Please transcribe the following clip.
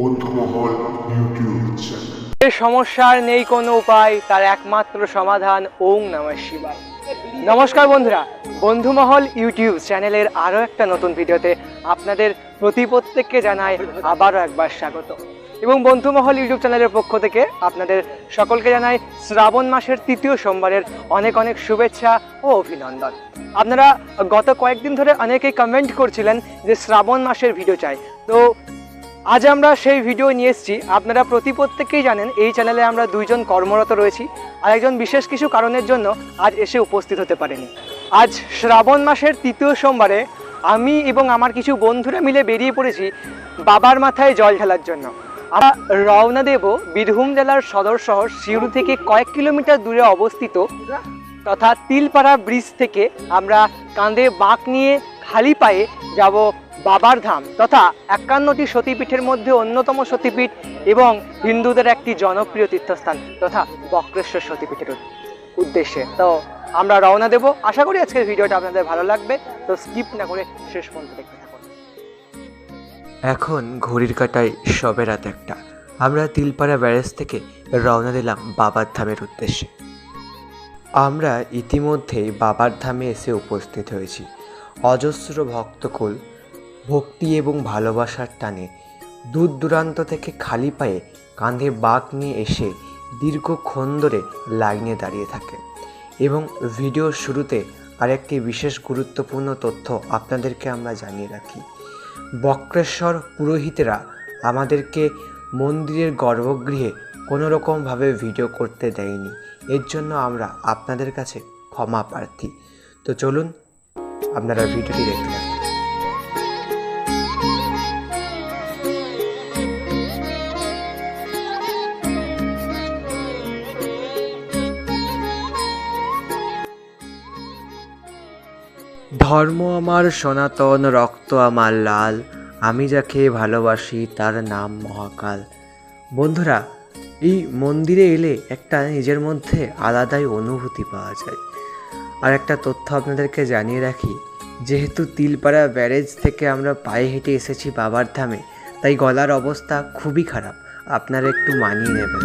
বন্ধুমহল YouTube channel এ সমস্যার নেই কোনো উপায়, তার একমাত্র সমাধান ওং নমঃ শিবায়। নমস্কার বন্ধুরা, বন্ধুমহল ইউটিউব চ্যানেলের আরও একটা নতুন ভিডিওতে আপনাদের প্রতি প্রত্যেককে জানাই আবারও একবার স্বাগত। এবং বন্ধুমহল ইউটিউব চ্যানেলের পক্ষ থেকে আপনাদের সকলকে জানাই শ্রাবণ মাসের তৃতীয় সোমবারের অনেক অনেক শুভেচ্ছা ও অভিনন্দন। আপনারা গত কয়েকদিন ধরে অনেকেই কমেন্ট করছিলেন যে শ্রাবণ মাসের ভিডিও চাই। তো আজ আমরা সেই ভিডিও নিয়ে এসেছি। আপনারা প্রতি প্রত্যেকেই জানেন, এই চ্যানেলে আমরা দুইজন কর্মরত রয়েছি আর একজন বিশেষ কিছু কারণের জন্য আজ এসে উপস্থিত হতে পারেনি। আজ শ্রাবণ মাসের তৃতীয় সোমবারে আমি এবং আমার কিছু বন্ধুরা মিলে বেরিয়ে পড়েছি বাবার মাথায় জল ঢালার জন্য। আমরা রওনা দেব বীরভূম জেলার সদর শহর সিউড়ি থেকে কয়েক কিলোমিটার দূরে অবস্থিত তথা তিলপাড়া ব্রিজ থেকে আমরা কাঁধে বাঁক নিয়ে খালি পায়ে যাব বাবার ধাম তথা একান্নটি সতীপীঠের মধ্যে অন্যতম সতীপীঠ এবং হিন্দুদের একটি জনপ্রিয় তীর্থস্থান তথা বক্রেশ্বর সতীপীঠের উদ্দেশ্যে। তো আমরা রওনা দেব। আশা করি আজকের ভিডিওটা আপনাদের ভালো লাগবে। তো স্কিপ না করে শেষ পর্যন্ত দেখতে থাকুন। এখন ঘড়ির কাটায় সবে রাত একটা। আমরা তিলপাড়া ব্যারেজ থেকে রওনা দিলাম বাবার ধামের উদ্দেশ্যে। আমরা ইতিমধ্যেই বাবার ধামে এসে উপস্থিত হয়েছি। অজস্র ভক্তকুল, ভক্তি এবং ভালোবাসার টানে দূর দূরান্ত থেকে খালি পায়ে কাঁধে বাঁক নিয়ে এসে দীর্ঘক্ষণ ধরে লাইনে দাঁড়িয়ে থাকে। এবং ভিডিওর শুরুতে আরেকটি বিশেষ গুরুত্বপূর্ণ তথ্য আপনাদেরকে আমরা জানিয়ে রাখি। বক্রেশ্বর পুরোহিতেরা আমাদেরকে মন্দিরের গর্ভগৃহে কোনো রকমভাবে ভিডিও করতে দেয়নি। এর জন্য আমরা আপনাদের কাছে ক্ষমা প্রার্থী। তো চলুন আপনারা ভিডিওটি দেখতে ধর্ম আমার সনাতন, রক্ত আমার লাল। আমি যাকে ভালোবাসি তার নাম মহাকাল। বন্ধুরা, এই মন্দিরে এলে একটা নিজের মধ্যে আলাদাই অনুভূতি পাওয়া যায়। আর একটা তথ্য আপনাদেরকে জানিয়ে রাখি, যেহেতু তিলপাড়া ব্যারেজ থেকে আমরা পায়ে হেঁটে এসেছি বাবার ধামে, তাই গলার অবস্থা খুবই খারাপ। আপনারা একটু মানিয়ে নেবেন।